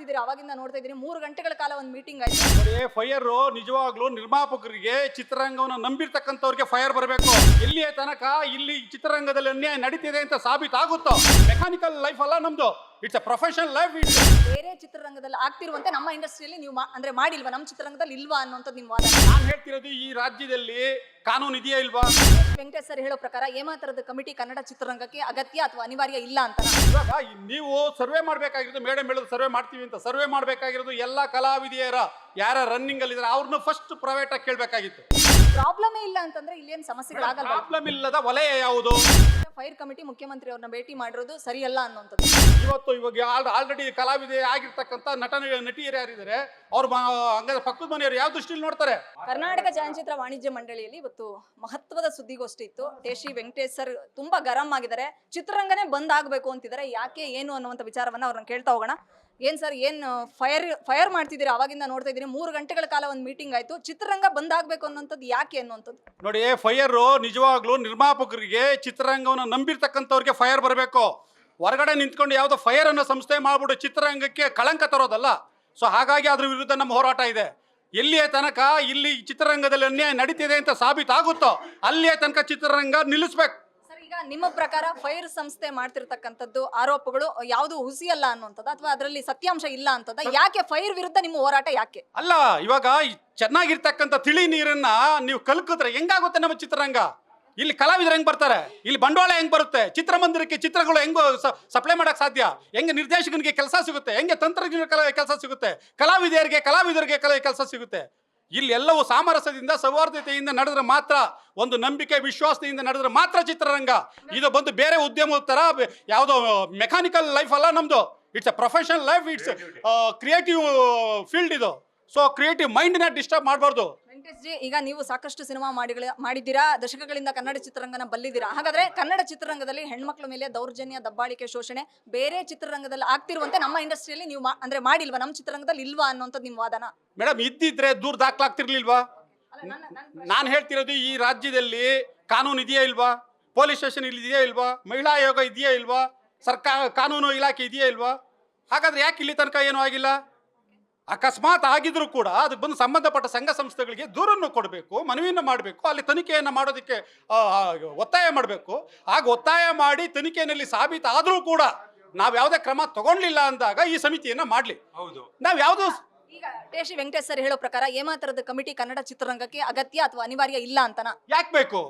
ಮಾಡ್ತಿದ್ದೀರಾ ಅವಾಗಿಂದ ನೋಡ್ತಾ ಇದ್ದೀನಿ. ಮೂರು ಗಂಟೆಗಳ ಕಾಲ ಒಂದು ಮೀಟಿಂಗ್ ಆಯ್ತು. ಫೈರ್ ನಿಜವಾಗ್ಲೂ ನಿರ್ಮಾಪಕರಿಗೆ ಚಿತ್ರರಂಗವನ್ನು ನಂಬಿರ್ತಕ್ಕಂಥವ್ರಿಗೆ ಫೈರ್ ಬರಬೇಕು. ಇಲ್ಲಿಯ ತನಕ ಇಲ್ಲಿ ಚಿತ್ರರಂಗದಲ್ಲಿ ಅನ್ಯಾಯ ನಡೀತಿದೆ ಅಂತ ಸಾಬೀತಾಗುತ್ತೋ? ಮೆಕ್ಯಾನಿಕಲ್ ಲೈಫ್ ಅಲ್ಲ ನಮ್ದು. ಇಟ್ಸ್ ಅ ಪ್ರೊಫೆಷನಲ್ ಲೈಫ್ ಬೇರೆ ಚಿತ್ರರಂಗದಲ್ಲಿ ಆಗ್ತಿರುವಂತೆ ನಮ್ಮ ಇಂಡಸ್ಟ್ರಿಯಲ್ಲಿ ನೀವು ಮಾ- ಅಂದ್ರೆ ಮಾಡಿಲ್ವಾ? ನಮ್ಮ ಚಿತ್ರರಂಗದಲ್ಲಿ ಇಲ್ವಾ ಅನ್ನೋಂಥದ್ದು ನಿಮ್ಮ ವಾದ? ನಾನು ಹೇಳ್ತಿರೋದು ಈ ರಾಜ್ಯದಲ್ಲಿ ಕಾನೂನು ಇದೆಯಾ ಇಲ್ವಾ? ವೆಂಕಟೇಶ್ ಸರ್ ಹೇಳೋ ಪ್ರಕಾರ ಏಮಾತ್ರದ ಕಮಿಟಿ ಕನ್ನಡ ಚಿತ್ರರಂಗಕ್ಕೆ ಅಗತ್ಯ ಅಥವಾ ಅನಿವಾರ್ಯ ಇಲ್ಲ ಅಂತ. ಇವಾಗ ಈ ನೀವು ಸರ್ವೆ ಮಾಡಬೇಕಾಗಿರೋದು ಮೇಡಮ್ ಹೇಳೋದು ಸರ್ವೆ ಮಾಡ್ತೀವಿ ಅಂತ. ಸರ್ವೆ ಮಾಡಬೇಕಾಗಿರೋದು ಎಲ್ಲ ಕಲಾವಿದೆಯರ ಯಾರ ರನ್ನಿಂಗ್ ಅಲ್ಲಿ ಇದ್ದಾರೆ ಅವ್ರನ್ನ ಫಸ್ಟ್ ಪ್ರೈವೇಟ್ ಆಗಿ ಕೇಳಬೇಕಾಗಿತ್ತು. ಪ್ರಾಬ್ಲಮೇ ಇಲ್ಲ ಅಂತಂದ್ರೆ ಇಲ್ಲೇನು ಸಮಸ್ಯೆಗಳಾಗಲ್ಲ ಪ್ರಾಬ್ಲಮ್ ಇಲ್ಲದ ವಲಯ ಯಾವುದು? ಫೈರ್ ಕಮಿಟಿ ಮುಖ್ಯಮಂತ್ರಿ ಅವ್ರನ್ನ ಭೇಟಿ ಮಾಡಿರೋದು ಸರಿಯಲ್ಲ ಅನ್ನುವಂಥದ್ದು. ಇವತ್ತು ಇವಾಗ ಆಲ್ರೆಡಿ ಕಲಾವಿದೆ ಆಗಿರ್ತಕ್ಕಂಥ ನಟ ನಟಿಯರು ಯಾರಿದ್ದಾರೆ ಅವ್ರ ಹಂಗಾದ್ರೆ ಪಕ್ಕದ ಮನೆಯವರು ಯಾವ ದೃಷ್ಟಿಲಿ ನೋಡ್ತಾರೆ? ಕರ್ನಾಟಕ ಚಲನಚಿತ್ರ ವಾಣಿಜ್ಯ ಮಂಡಳಿಯಲ್ಲಿ ಇವತ್ತು ಮಹತ್ವದ ಸುದ್ದಿಗೋಷ್ಠಿ ಇತ್ತು. ಟೇಶಿ ವೆಂಕಟೇಶ್ ಸರ್ ತುಂಬಾ ಗರಂ ಆಗಿದ್ದಾರೆ. ಚಿತ್ರರಂಗನೇ ಬಂದ್ ಆಗ್ಬೇಕು ಅಂತಿದ್ದಾರೆ. ಯಾಕೆ ಏನು ಅನ್ನುವಂಥ ವಿಚಾರವನ್ನ ಅವ್ರನ್ನ ಕೇಳ್ತಾ ಹೋಗೋಣ. ಏನ್ ಸರ್, ಏನ್ ಫೈರ್ ಫೈರ್ ಮಾಡ್ತಿದ್ದೀರಾ? ಅವಾಗಿಂದ ನೋಡ್ತಾ ಇದ್ದೀನಿ. ಮೂರು ಗಂಟೆಗಳ ಕಾಲ ಒಂದು ಮೀಟಿಂಗ್ ಆಯ್ತು. ಚಿತ್ರರಂಗ ಬಂದಾಗಬೇಕು ಅನ್ನೋಂಥದ್ದು ಯಾಕೆ ಅನ್ನುವಂಥದ್ದು ನೋಡಿ ಫೈರ್ ನಿಜವಾಗ್ಲೂ ನಿರ್ಮಾಪಕರಿಗೆ ಚಿತ್ರರಂಗವನ್ನು ನಂಬಿರ್ತಕ್ಕಂಥವ್ರಿಗೆ ಫೈರ್ ಬರಬೇಕು. ಹೊರಗಡೆ ನಿಂತ್ಕೊಂಡು ಯಾವುದೋ ಫೈರ್ ಅನ್ನೋ ಸಂಸ್ಥೆ ಮಾಡ್ಬಿಟ್ಟು ಚಿತ್ರರಂಗಕ್ಕೆ ಕಳಂಕ ತರೋದಲ್ಲ. ಸೊ ಹಾಗಾಗಿ ಅದ್ರ ವಿರುದ್ಧ ನಮ್ಮ ಹೋರಾಟ ಇದೆ. ಎಲ್ಲಿಯ ತನಕ ಇಲ್ಲಿ ಚಿತ್ರರಂಗದಲ್ಲಿ ಅನ್ಯಾಯ ನಡೀತಿದೆ ಅಂತ ಸಾಬೀತಾಗುತ್ತೋ, ಅಲ್ಲಿಯ ತನಕ ಚಿತ್ರರಂಗ ನಿಲ್ಲಿಸ್ಬೇಕು. ನಿಮ್ಮ ಪ್ರಕಾರ ಫೈರ್ ಸಂಸ್ಥೆ ಮಾಡ್ತಿರ್ತಕ್ಕಂಥದ್ದು ಆರೋಪಗಳು ಯಾವುದು ಹುಸಿಯಲ್ಲ ಅನ್ನುವಂಥದ್ದು ಅಥವಾ ಅದರಲ್ಲಿ ಸತ್ಯಾಂಶ ಇಲ್ಲ ಅಂತದ? ಯಾಕೆ ಫೈರ್ ವಿರುದ್ಧ ನಿಮ್ಮ ಹೋರಾಟ ಯಾಕೆ? ಅಲ್ಲ ಇವಾಗ ಈ ಚೆನ್ನಾಗಿರ್ತಕ್ಕಂಥ ತಿಳಿ ನೀರನ್ನ ನೀವು ಕಲ್ಕಿದ್ರೆ ಹೆಂಗಾಗುತ್ತೆ ನಮ್ಮ ಚಿತ್ರರಂಗ? ಇಲ್ಲಿ ಕಲಾವಿದರು ಹೆಂಗ್ ಬರ್ತಾರೆ? ಇಲ್ಲಿ ಬಂಡವಾಳ ಹೆಂಗ್ ಬರುತ್ತೆ? ಚಿತ್ರಮಂದಿರಕ್ಕೆ ಚಿತ್ರಗಳು ಹೆಂಗ್ ಸಪ್ಲೈ ಮಾಡಕ್ ಸಾಧ್ಯ? ಹೆಂಗೆ ನಿರ್ದೇಶಕನಿಗೆ ಕೆಲಸ ಸಿಗುತ್ತೆ? ಹೆಂಗೆ ತಂತ್ರಜ್ಞರ ಕೆಲಸ ಸಿಗುತ್ತೆ? ಕಲಾವಿದರಿಗೆ ಕಲಾವಿದರಿಗೆ ಕೆಲಸ ಸಿಗುತ್ತೆ? ಇಲ್ಲಿ ಎಲ್ಲವೂ ಸಾಮರಸ್ಯದಿಂದ ಸೌಹಾರ್ದತೆಯಿಂದ ನಡೆದ್ರೆ ಮಾತ್ರ ಒಂದು ನಂಬಿಕೆ ವಿಶ್ವಾಸದಿಂದ ನಡೆದ್ರೆ ಮಾತ್ರ ಚಿತ್ರರಂಗ. ಇದು ಬಂದು ಬೇರೆ ಉದ್ಯಮದ ತರ ಯಾವುದೋ ಮೆಕ್ಯಾನಿಕಲ್ ಲೈಫ್ ಅಲ್ಲ ನಮ್ದು. It's a professional life it's creative field ಇದು. ಸೊ ಕ್ರಿಯೇಟಿವ್ ಮೈಂಡ್ನ ಡಿಸ್ಟರ್ಬ್ ಮಾಡಬಾರ್ದು. ವೆಂಕಟೇಶ್ ಜಿ ಈಗ ನೀವು ಸಾಕಷ್ಟು ಸಿನಿಮಾ ಮಾಡಿಗಳ ಮಾಡಿದ್ದೀರಾ? ದಶಕಗಳಿಂದ ಕನ್ನಡ ಚಿತ್ರರಂಗನ ಬಲ್ಲಿದ್ದೀರಾ? ಹಾಗಾದ್ರೆ ಕನ್ನಡ ಚಿತ್ರರಂಗದಲ್ಲಿ ಹೆಣ್ಮಕ್ಳ ಮೇಲೆ ದೌರ್ಜನ್ಯ ದಬ್ಬಾಳಿಕೆ ಶೋಷಣೆ ಬೇರೆ ಚಿತ್ರರಂಗದಲ್ಲಿ ಆಗ್ತಿರುವಂತೆ ನಮ್ಮ ಇಂಡಸ್ಟ್ರಿಯಲ್ಲಿ ನೀವು ಮಾ- ಅಂದ್ರೆ ಮಾಡಿಲ್ವಾ? ನಮ್ಮ ಚಿತ್ರರಂಗದಲ್ಲಿ ಇಲ್ವಾ ಅನ್ನೋಂಥದ್ದು ನಿಮ್ಮ ವಾದನ? ಮೇಡಮ್ ಇದ್ದಿದ್ರೆ ದೂರ ದಾಖಲಾಗ್ತಿರ್ಲಿಲ್ವಾ? ನಾನು ಹೇಳ್ತಿರೋದು ಈ ರಾಜ್ಯದಲ್ಲಿ ಕಾನೂನು ಇದೆಯಾ ಇಲ್ವಾ? ಪೊಲೀಸ್ ಸ್ಟೇಷನ್ ಇಲ್ಲಿ ಇದೆಯಾ ಇಲ್ವಾ? ಮಹಿಳಾ ಆಯೋಗ ಇದೆಯಾ ಇಲ್ವಾ? ಸರ್ಕಾರ ಕಾನೂನು ಇಲಾಖೆ ಇದೆಯಾ ಇಲ್ವಾ? ಹಾಗಾದ್ರೆ ಯಾಕೆ ಇಲ್ಲಿ ತನಕ ಏನೂ ಆಗಿಲ್ಲ? ಅಕಸ್ಮಾತ್ ಆಗಿದ್ರೂ ಕೂಡ ಅದಕ್ಕೆ ಬಂದು ಸಂಬಂಧಪಟ್ಟ ಸಂಘ ಸಂಸ್ಥೆಗಳಿಗೆ ದೂರನ್ನು ಕೊಡಬೇಕು ಮನವಿಯನ್ನು ಮಾಡಬೇಕು ಅಲ್ಲಿ ತನಿಖೆಯನ್ನು ಮಾಡೋದಕ್ಕೆ ಒತ್ತಾಯ ಮಾಡಬೇಕು. ಆಗ ಒತ್ತಾಯ ಮಾಡಿ ತನಿಖೆಯಲ್ಲಿ ಸಾಬೀತಾದರೂ ಕೂಡ ನಾವು ಯಾವುದೇ ಕ್ರಮ ತಗೊಳ್ಳಿಲ್ಲ ಅಂದಾಗ ಈ ಸಮಿತಿಯನ್ನು ಮಾಡಲಿ. ಹೌದು. ನಾವು ಯಾವುದು ಈಗ ಟೇಶಿ ವೆಂಕಟೇಶ್ ಸರ್ ಹೇಳೋ ಪ್ರಕಾರ ಏಮಾತ್ರದ ಕಮಿಟಿ ಕನ್ನಡ ಚಿತ್ರರಂಗಕ್ಕೆ ಅಗತ್ಯ ಅಥವಾ ಅನಿವಾರ್ಯ ಇಲ್ಲ ಅಂತನ? ಯಾಕೆ ಬೇಕು?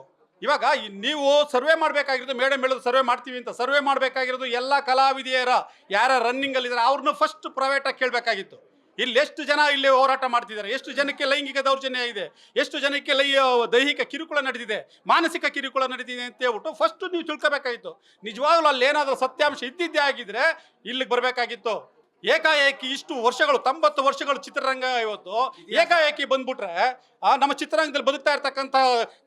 ಇವಾಗ ನೀವು ಸರ್ವೆ ಮಾಡಬೇಕಾಗಿರೋದು ಮೇಡಮ್ ಹೇಳೋದು ಸರ್ವೆ ಮಾಡ್ತೀವಿ ಅಂತ ಸರ್ವೆ ಮಾಡಬೇಕಾಗಿರೋದು ಎಲ್ಲ ಕಲಾವಿದೆಯರ ಯಾರ ರನ್ನಿಂಗಲ್ಲಿದ್ದಾರೆ ಅಲ್ಲಿ ಇದ್ದಾರೆ ಅವ್ರನ್ನ ಫಸ್ಟ್ ಪ್ರೈವೇಟಾಗಿ ಕೇಳಬೇಕಾಗಿತ್ತು. ಇಲ್ಲಿ ಎಷ್ಟು ಜನ ಇಲ್ಲಿ ಹೋರಾಟ ಮಾಡ್ತಿದ್ದಾರೆ? ಎಷ್ಟು ಜನಕ್ಕೆ ಲೈಂಗಿಕ ದೌರ್ಜನ್ಯ ಇದೆ? ಎಷ್ಟು ಜನಕ್ಕೆ ಲೈ ದೈಹಿಕ ಕಿರುಕುಳ ನಡೆದಿದೆ? ಮಾನಸಿಕ ಕಿರುಕುಳ ನಡೆದಿದೆ ಅಂತ ಹೇಳ್ಬಿಟ್ಟು ಫಸ್ಟ್ ನೀವು ತಿಳ್ಕೊಬೇಕಾಗಿತ್ತು. ನಿಜವಾಗ್ಲೂ ಅಲ್ಲಿ ಏನಾದರೂ ಸತ್ಯಾಂಶ ಇದ್ದಿದ್ದೇ ಆಗಿದ್ರೆ ಇಲ್ಲಿಗೆ ಬರಬೇಕಾಗಿತ್ತು. ಏಕಾಏಕಿ ಇಷ್ಟು ವರ್ಷಗಳು, ತೊಂಬತ್ತು ವರ್ಷಗಳು ಚಿತ್ರರಂಗ ಇವತ್ತು. ಏಕಾಏಕಿ ಬಂದ್ಬಿಟ್ರೆ ನಮ್ಮ ಚಿತ್ರರಂಗದಲ್ಲಿ ಬದುಕ್ತಾ ಇರ್ತಕ್ಕಂಥ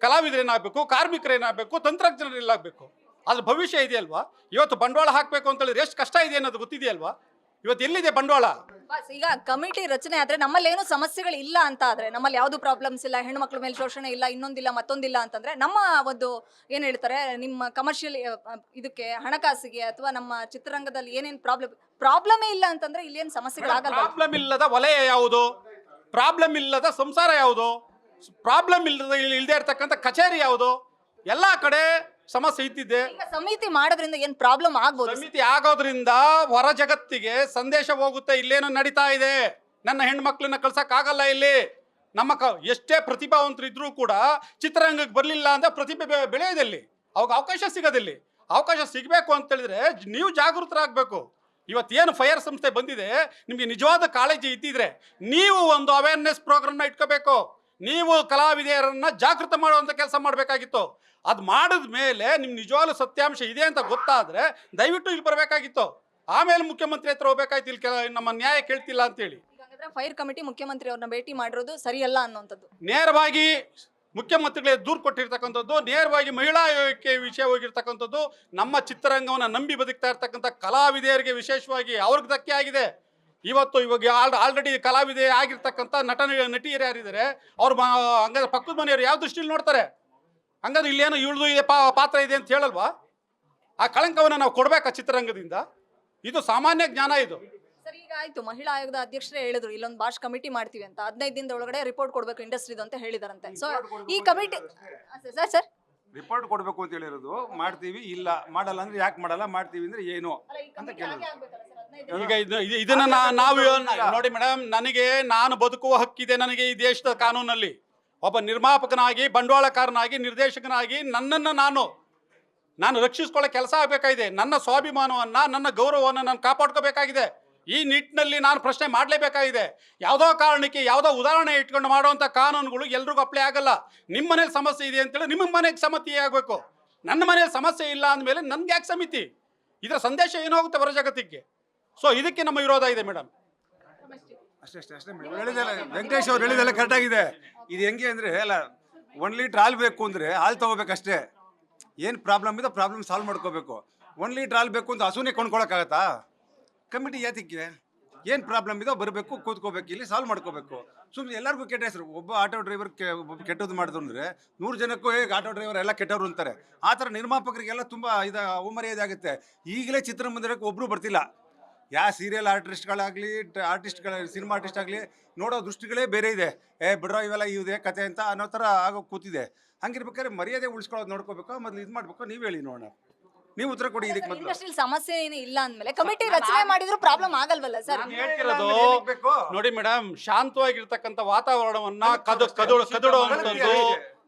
ಕಲಾವಿದರೇನಾಗಬೇಕು ಕಾರ್ಮಿಕರೇನಾಗಬೇಕು ತಂತ್ರಜ್ಞರೇನಾಗಬೇಕು ಅದ್ರ ಭವಿಷ್ಯ ಇದೆಯಲ್ವಾ? ಇವತ್ತು ಬಂಡವಾಳ ಹಾಕಬೇಕು ಅಂತ ಹೇಳಿದ್ರೆ ಎಷ್ಟು ಕಷ್ಟ ಇದೆ ಅನ್ನೋದು ಗೊತ್ತಿದೆಯಲ್ವಾ? ಇವತ್ತು ಎಲ್ಲಿದೆ ಬಂಡವಾಳ? ಬಸ್ ಈಗ ಕಮಿಟಿ ರಚನೆ ಆದ್ರೆ ನಮ್ಮಲ್ಲಿ ಏನು ಸಮಸ್ಯೆಗಳು ಇಲ್ಲ ಅಂತ ಆದ್ರೆ ನಮ್ಮಲ್ಲಿ ಯಾವ್ದು ಪ್ರಾಬ್ಲಮ್ಸ್ ಇಲ್ಲ ಹೆಣ್ಮಕ್ಳ ಮೇಲೆ ಶೋಷಣೆ ಇಲ್ಲ ಇನ್ನೊಂದಿಲ್ಲ ಮತ್ತೊಂದಿಲ್ಲ ಅಂತಂದ್ರೆ ನಮ್ಮ ಒಂದು ಏನ್ ಹೇಳ್ತಾರೆ ನಿಮ್ಮ ಕಮರ್ಷಿಯಲ್ ಇದಕ್ಕೆ ಹಣಕಾಸಿಗೆ ಅಥವಾ ನಮ್ಮ ಚಿತ್ರರಂಗದಲ್ಲಿ ಏನೇನು ಪ್ರಾಬ್ಲಮ್ ಪ್ರಾಬ್ಲಮೇ ಇಲ್ಲ ಅಂತಂದ್ರೆ ಇಲ್ಲಿ ಏನ್ ಸಮಸ್ಯೆಗಳಾಗಲ್ಲ ಪ್ರಾಬ್ಲಮ್ ಇಲ್ಲದ ವಲಯ ಯಾವುದು? ಪ್ರಾಬ್ಲಮ್ ಇಲ್ಲದ ಸಂಸಾರ ಯಾವುದು? ಪ್ರಾಬ್ಲಮ್ ಇಲ್ಲದ ಇಲ್ಲದೆ ಇರ್ತಕ್ಕಂಥ ಕಚೇರಿ ಯಾವುದು? ಎಲ್ಲ ಕಡೆ ಸಮಸ್ಯೆ ಇದ್ದಿದೆ ಈಗ ಸಮಿತಿ ಮಾಡೋದ್ರಿಂದ ಏನ್ ಪ್ರಾಬ್ಲಮ್ ಆಗ್ಬೋದು? ಸಮಿತಿ ಆಗೋದ್ರಿಂದ ಹೊರ ಜಗತ್ತಿಗೆ ಸಂದೇಶ ಹೋಗುತ್ತೆ ಇಲ್ಲೇನೋ ನಡೀತಾ ಇದೆ. ನನ್ನ ಹೆಣ್ಮಕ್ಳನ್ನ ಕಳ್ಸಕ್ ಆಗಲ್ಲ ಇಲ್ಲಿ. ನಮ್ಮ ಕ ಎಷ್ಟೇ ಪ್ರತಿಭಾವಂತರು ಇದ್ರೂ ಕೂಡ ಚಿತ್ರರಂಗಕ್ಕೆ ಬರಲಿಲ್ಲ ಅಂದ್ರೆ ಪ್ರತಿಭೆ ಬೆ- ಬೆಳೆಯೋದಲ್ಲಿ ಅವಾಗ ಅವಕಾಶ ಸಿಗೋದಿಲ್ಲಿ. ಅವಕಾಶ ಸಿಗಬೇಕು ಅಂತ ಹೇಳಿದ್ರೆ ಜ- ನೀವು ಜಾಗೃತರಾಗಬೇಕು. ಇವತ್ತೇನು ಫೈರ್ ಸಂಸ್ಥೆ ಬಂದಿದೆ ನಿಮಗೆ ನಿಜವಾದ ಕಾಳಜಿ ಇದ್ದಿದ್ರೆ ನೀವು ಒಂದು ಅವೇರ್ನೆಸ್ ಪ್ರೋಗ್ರಾಮ್ನ ಇಟ್ಕೋಬೇಕು. ನೀವು ಕಲಾವಿದೆಯರನ್ನ ಜಾಗೃತ ಮಾಡುವಂಥ ಕೆಲಸ ಮಾಡಬೇಕಾಗಿತ್ತು. ಅದು ಮಾಡಿದ ಮೇಲೆ ನಿಮ್ಮ ನಿಜವಾದ ಸತ್ಯಾಂಶ ಇದೆ ಅಂತ ಗೊತ್ತಾದ್ರೆ ದಯವಿಟ್ಟು ಇಲ್ಲಿ ಬರಬೇಕಾಗಿತ್ತು. ಆಮೇಲೆ ಮುಖ್ಯಮಂತ್ರಿ ಹತ್ರ ಹೋಗ್ಬೇಕಾಯ್ತು ಇಲ್ಲಿ ಕೆಲ ನಮ್ಮ ನ್ಯಾಯ ಕೇಳ್ತಿಲ್ಲ ಅಂತೇಳಿ. ಫೈರ್ ಕಮಿಟಿ ಮುಖ್ಯಮಂತ್ರಿ ಅವ್ರನ್ನ ಭೇಟಿ ಮಾಡಿರೋದು ಸರಿಯಲ್ಲ ಅನ್ನುವಂಥದ್ದು. ನೇರವಾಗಿ ಮುಖ್ಯಮಂತ್ರಿಗಳಿಗೆ ದೂರು ಕೊಟ್ಟಿರ್ತಕ್ಕಂಥದ್ದು ನೇರವಾಗಿ ಮಹಿಳಾ ಆಯೋಗಕ್ಕೆ ವಿಷಯ ಹೋಗಿರ್ತಕ್ಕಂಥದ್ದು ನಮ್ಮ ಚಿತ್ರರಂಗವನ್ನು ನಂಬಿ ಬದುಕ್ತಾ ಇರ್ತಕ್ಕಂಥ ಕಲಾವಿದೆಯರಿಗೆ ವಿಶೇಷವಾಗಿ ಅವ್ರಿಗೆ ಧಕ್ಕೆ ಆಗಿದೆ. ಇವತ್ತು ಇವಾಗ ಆಲ್ ಆಲ್ರೆಡಿ ಕಲಾವಿದೆ ಆಗಿರ್ತಕ್ಕಂಥ ನಟನ ನಟಿಯರು ಯಾರಿದ್ದಾರೆ ಅವ್ರು ಹಂಗಾದ್ರೆ ಪಕ್ಕದ ಮನೆಯವರು ಯಾವ ದೃಷ್ಟಿಲಿ ನೋಡ್ತಾರೆ? ಹಂಗಾದ್ರೆ ಇಲ್ಲೇನೋ ಇಳಿದು ಇದೆ ಪಾ ಪಾತ್ರ ಇದೆ ಅಂತ ಹೇಳಲ್ವಾ? ಆ ಕಳಂಕವನ್ನು ನಾವು ಕೊಡ್ಬೇಕಾ ಚಿತ್ರರಂಗದಿಂದ? ಇದು ಸಾಮಾನ್ಯ ಜ್ಞಾನ ಇದು. ಸರ್ ಈಗ ಆಯ್ತು. ಮಹಿಳಾ ಆಯೋಗದ ಅಧ್ಯಕ್ಷರೇ ಹೇಳಿದ್ರು ಇಲ್ಲೊಂದು ಭಾಷ್ ಕಮಿಟಿ ಮಾಡ್ತೀವಿ ಅಂತ. ಹದಿನೈದು ದಿನದ ಒಳಗಡೆ ರಿಪೋರ್ಟ್ ಕೊಡ್ಬೇಕು ಇಂಡಸ್ಟ್ರಿದು ಅಂತ ಹೇಳಿದಾರಂತೆ. ಸೊ ಈ ಕಮಿಟಿ ಸರ್ ಸರ್ ರಿಪೋರ್ಟ್ ಕೊಡಬೇಕು ಅಂತ ಹೇಳಿರೋದು. ಮಾಡ್ತೀವಿ. ಇಲ್ಲ ಮಾಡಲ್ಲ ಅಂದ್ರೆ ಯಾಕೆ ಮಾಡಲ್ಲ? ಮಾಡ್ತೀವಿ ಅಂದ್ರೆ ಏನು? ಅಂತ ಕೇಳಿದ್ರು. ಈಗ ಇದು ಇದು- ಇದನ್ನ ನಾ- ನಾವು ನೋಡಿ ಮೇಡಮ್ ನನಗೆ ನಾನು ಬದುಕುವ ಹಕ್ಕಿದೆ ನನಗೆ ಈ ದೇಶದ ಕಾನೂನಲ್ಲಿ. ಒಬ್ಬ ನಿರ್ಮಾಪಕನಾಗಿ, ಬಂಡವಾಳಕಾರನಾಗಿ, ನಿರ್ದೇಶಕನಾಗಿ ನನ್ನನ್ನು ನಾನು ನಾನು ರಕ್ಷಿಸ್ಕೊಳ್ಳೋ ಕೆಲಸ ಆಗಬೇಕಾಗಿದೆ. ನನ್ನ ಸ್ವಾಭಿಮಾನವನ್ನು, ನನ್ನ ಗೌರವವನ್ನು ನಾನು ಕಾಪಾಡ್ಕೋಬೇಕಾಗಿದೆ. ಈ ನಿಟ್ಟಿನಲ್ಲಿ ನಾನು ಪ್ರಶ್ನೆ ಮಾಡಲೇಬೇಕಾಗಿದೆ. ಯಾವುದೋ ಕಾರಣಕ್ಕೆ, ಯಾವುದೋ ಉದಾಹರಣೆ ಇಟ್ಕೊಂಡು ಮಾಡುವಂಥ ಕಾನೂನುಗಳು ಎಲ್ರಿಗೂ ಅಪ್ಲೈ ಆಗಲ್ಲ. ನಿಮ್ಮ ಮನೇಲಿ ಸಮಸ್ಯೆ ಇದೆ ಅಂತೇಳಿ ನಿಮ್ಮ ಮನೆಗೆ ಸಮಿತಿ ಆಗಬೇಕು. ನನ್ನ ಮನೇಲಿ ಸಮಸ್ಯೆ ಇಲ್ಲ ಅಂದಮೇಲೆ ನನಗೆ ಯಾಕೆ ಸಮಿತಿ? ಇದರ ಸಂದೇಶ ಏನಾಗುತ್ತೆ ಹೊರ ಜಗತ್ತಿಗೆ ಸೊ ಇದಕ್ಕೆ ನಮ್ಮ ವಿರೋಧ ಇದೆ ಮೇಡಮ್. ಅಷ್ಟೇ ಅಷ್ಟೇ ಅಷ್ಟೇ ಮೇಡಮ್. ಹೇಳಿದೆಲ್ಲ ವೆಂಕಟೇಶ್ ಅವ್ರು ಹೇಳಿದೆಲ್ಲ ಕರೆಕ್ಟ್ ಆಗಿದೆ. ಇದು ಹೆಂಗೆ ಅಂದ್ರೆ ಅಲ್ಲ ಒನ್ ಲೀಟ್ರ್ ಹಾಲು ಬೇಕು ಅಂದರೆ ಹಾಲು ತಗೋಬೇಕಷ್ಟೇ. ಏನು ಪ್ರಾಬ್ಲಮ್ ಇದೆ ಪ್ರಾಬ್ಲಮ್ ಸಾಲ್ವ್ ಮಾಡ್ಕೋಬೇಕು. ಒನ್ ಲೀಟ್ರ್ ಹಾಲು ಬೇಕು ಅಂತ ಹಸುನೇ ಕೊಂಡ್ಕೊಳಕ್ಕಾಗತ್ತಾ? ಕಮಿಟಿ ಯಾತಿಕ್ಕೆ? ಏನು ಪ್ರಾಬ್ಲಮ್ ಇದೋ ಬರಬೇಕು ಕೂತ್ಕೋಬೇಕು ಇಲ್ಲಿ ಸಾಲ್ವ್ ಮಾಡ್ಕೋಬೇಕು. ಸುಮ್ಮನೆ ಎಲ್ಲರಿಗೂ ಕೆಟ್ಟ ಹೆಸರು ಒಬ್ಬ ಆಟೋ ಡ್ರೈವರ್ ಒಬ್ಬ ಕೆಟ್ಟದ್ದು ಮಾಡಿದ್ರು ಅಂದರೆ ನೂರು ಜನಕ್ಕೂ ಹೇಗೆ ಆಟೋ ಡ್ರೈವರ್ ಎಲ್ಲ ಕೆಟ್ಟವ್ರು ಅಂತಾರೆ. ಆ ಥರ ನಿರ್ಮಾಪಕರಿಗೆಲ್ಲ ತುಂಬ ಇದು ಅವಮರ್ಯಾದೆ ಆಗುತ್ತೆ. ಈಗಲೇ ಚಿತ್ರಮಂದಿರಕ್ಕೆ ಒಬ್ಬರು ಬರ್ತಿಲ್ಲ. ಯಾವ ಸೀರಿಯಲ್ ಆರ್ಟಿಸ್ಟ್ಗಳಾಗಲಿ ಆರ್ಟಿಸ್ಟ್ಗಳ ಸಿನಿಮಾ ಆರ್ಟಿಸ್ಟ್ ಆಗಲಿ ನೋಡೋ ದೃಷ್ಟಿಗಳೇ ಬೇರೆ ಇದೆ. ಏ ಬಿಡ್ರೋ ಇವೆಲ್ಲ ಇದೆ ಕತೆ ಅಂತ ಅನ್ನೋ ಥರ ಆಗೋ ಕೂತಿದೆ. ಹಂಗಿರ್ಬೇಕಾದ್ರೆ ಮರ್ಯಾದೆ ಉಳಿಸ್ಕೊಳ್ಳೋದು ನೋಡ್ಕೋಬೇಕು ಮೊದಲು ಇದು ಮಾಡ್ಬೇಕು ನೀವು ಹೇಳಿ ನೋಡೋಣ. ನೀವು ಉತ್ತರ ಕೊಡಿ ಇದಕ್ಕೆ ಮೊದಲು. ಇಂಡಸ್ಟ್ರಿಯಲ್ ಸಮಸ್ಯೆ ಏನೇ ಇಲ್ಲ ಅಂದ್ಮೇಲೆ ಕಮಿಟಿ ರಚನೆ ಮಾಡಿದ್ರು ಪ್ರಾಬ್ಲಮ್ ಆಗಲ್ವಲ್ಲ ಸರ್? ನಾನು ಹೇಳ್ತಿರೋದು ನೋಡಿ ಮೇಡಮ್ ಶಾಂತವಾಗಿರ್ತಕ್ಕಂಥ ವಾತಾವರಣವನ್ನ ಕದು ಕದು ಕದಡುವಂಥದ್ದು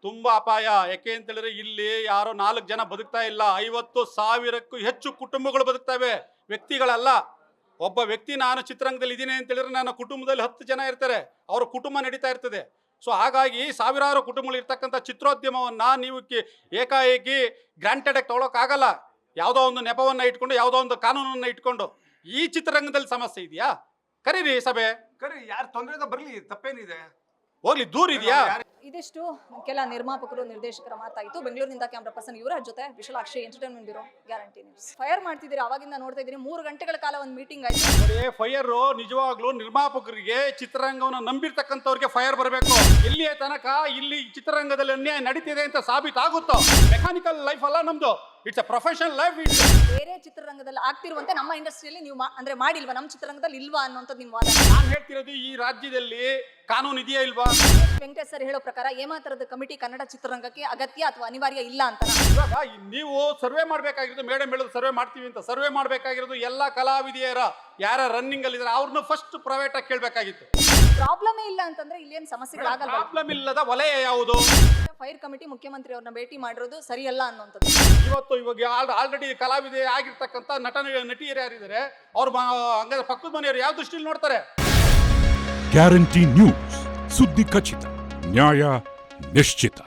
ತುಂಬಾ ಅಪಾಯ. ಯಾಕೆ ಅಂತ ಹೇಳಿದ್ರೆ ಇಲ್ಲಿ ಯಾರೋ ನಾಲ್ಕು ಜನ ಬದುಕ್ತಾ ಇಲ್ಲ. ಐವತ್ತು ಸಾವಿರಕ್ಕೂ ಹೆಚ್ಚು ಕುಟುಂಬಗಳು ಬದುಕ್ತವೆ ವ್ಯಕ್ತಿಗಳಲ್ಲ. ಒಬ್ಬ ವ್ಯಕ್ತಿ ನಾನು ಚಿತ್ರರಂಗದಲ್ಲಿ ಇದ್ದೀನಿ ಅಂತ ಹೇಳಿದ್ರೆ ನನ್ನ ಕುಟುಂಬದಲ್ಲಿ ಹತ್ತು ಜನ ಇರ್ತಾರೆ ಅವ್ರ ಕುಟುಂಬ ನಡೀತಾ ಇರ್ತದೆ. ಸೊ ಹಾಗಾಗಿ ಸಾವಿರಾರು ಕುಟುಂಬಗಳು ಇರ್ತಕ್ಕಂಥ ಚಿತ್ರೋದ್ಯಮವನ್ನ ನೀವು ಏಕಾಏಕಿ ಗ್ರಾಂಟೆಡ್ ಆಗಿ ತಗೊಳಕ್ಕಾಗಲ್ಲ. ಯಾವುದೋ ಒಂದು ನೆಪವನ್ನ ಇಟ್ಕೊಂಡು ಯಾವುದೋ ಒಂದು ಕಾನೂನನ್ನ ಇಟ್ಕೊಂಡು. ಈ ಚಿತ್ರರಂಗದಲ್ಲಿ ಸಮಸ್ಯೆ ಇದೆಯಾ? ಕರೀರಿ ಸಭೆ. ಕರಿ ಯಾರು ತೊಂದರೆ ಬರಲಿ ತಪ್ಪೇನಿದೆ. ಹೋಗ್ಲಿ ದೂರ ಇದೆಯಾ? ಇದಿಷ್ಟು ಕೆಲ ನಿರ್ಮಾಪಕರು, ನಿರ್ದೇಶಕರ ಮಾತಾಯಿತು ಬೆಂಗಳೂರಿನಿಂದ ಕ್ಯಾಮ್ರಾ ಪರ್ಸನ್ ಇವರ ಜೊತೆ Vishalakshi entertainment bureau, guarantee news. Fire ಮಾಡ್ತಿದ್ದೀರಿ? ಅವಾಗಿಂದ ನೋಡ್ತಾ ಇದ್ದೀನಿ ಮೂರು ಗಂಟೆಗಳ ಕಾಲ ಒಂದು ಮೀಟಿಂಗ್ ಆಯ್ತು. ಫೈರ್ ನಿಜವಾಗ್ಲೂ ನಿರ್ಮಾಪಕರಿಗೆ ಚಿತ್ರರಂಗವನ್ನು ನಂಬಿರ್ತಕ್ಕಂಥವ್ರಿಗೆ ಫೈರ್ ಬರಬೇಕು. ಇಲ್ಲಿಯ ತನಕ ಇಲ್ಲಿ ಚಿತ್ರರಂಗದಲ್ಲಿ ಅನ್ಯಾಯ ನಡೀತಿದೆ ಅಂತ ಸಾಬೀತಾಗುತ್ತೋ? ಮೆಕ್ಯಾನಿಕಲ್ ಲೈಫ್ ಅಲ್ಲ ನಮ್ದು. ಇಟ್ಸ್ ಅ ಪ್ರೊಫೆಷನಲ್ ಲೈಫ್ ಬೇರೆ ಚಿತ್ರರಂಗದಲ್ಲಿ ಆಗ್ತಿರುವಂತೆ ನಮ್ಮ ಇಂಡಸ್ಟ್ರಿಯಲ್ಲಿ ನೀವು ಮಾ- ಅಂದ್ರೆ ಮಾಡಿಲ್ವಾ? ನಮ್ಮ ಚಿತ್ರರಂಗದಲ್ಲಿ ಇಲ್ವಾ ಅನ್ನೋಂಥದ್ದು ನಿಮ್ಮ ವಾದ. ನಾನು ಹೇಳ್ತಿರೋದು ಈ ರಾಜ್ಯದಲ್ಲಿ ಕಾನೂನು ಇದೆಯಾ ಇಲ್ವಾ? ವೆಂಕಟೇಶ್ ಸರ್ ಹೇಳೋ ಪ್ರಕಾರ ಏಮಾತ್ರದ ಕಮಿಟಿ ಕನ್ನಡ ಚಿತ್ರರಂಗಕ್ಕೆ ಅಗತ್ಯ ಅಥವಾ ಅನಿವಾರ್ಯ ಇಲ್ಲ ಅಂತ ಇವಾಗ ಈ ನೀವು ಸರ್ವೆ ಮಾಡಬೇಕಾಗಿರೋದು ಮೇಡಮ್ ಹೇಳೋದು ಸರ್ವೆ ಮಾಡ್ತೀವಿ ಅಂತ ಸರ್ವೆ ಮಾಡಬೇಕಾಗಿರೋದು ಎಲ್ಲ ಕಲಾವಿದೆಯರ ಯಾರ ರನ್ನಿಂಗ್ ಅಲ್ಲಿ ಇದ್ದಾರೆ ಅವ್ರನ್ನ ಫಸ್ಟ್ ಪ್ರೈವೇಟ್ ಆಗಿ ಕೇಳಬೇಕಾಗಿತ್ತು. ಪ್ರಾಬ್ಲಮೇ ಇಲ್ಲ ಅಂತಂದ್ರೆ ಇಲ್ಲೇನು ಸಮಸ್ಯೆಗಳಾಗಲ್ಲ ಪ್ರಾಬ್ಲಮ್ ಇಲ್ಲದ ವಲಯ ಯಾವುದು? ಫೈರ್ ಕಮಿಟಿ ಮುಖ್ಯಮಂತ್ರಿ ಅವ್ರನ್ನ ಭೇಟಿ ಮಾಡಿರೋದು ಸರಿಯಲ್ಲ ಅನ್ನೋಂಥದ್ದು ಇವತ್ತು ಇವಾಗ ಆಲ್ರೆಡಿ ಕಲಾವಿದೆ ಆಗಿರ್ತಕ್ಕಂಥ ನಟ ನಟಿಯರು ಯಾರಿದ್ದಾರೆ? ಅವ್ರ ಹಂಗಾದ್ರೆ ಪಕ್ಕದ ಮನೆಯವರು ಯಾವ ದೃಷ್ಟಿಲಿ ನೋಡ್ತಾರೆ? ಗ್ಯಾರಂಟಿ ನ್ಯೂಸ್ ಸುದ್ದಿ ಖಚಿತ ನ್ಯಾಯ ನಿಶ್ಚಿತ.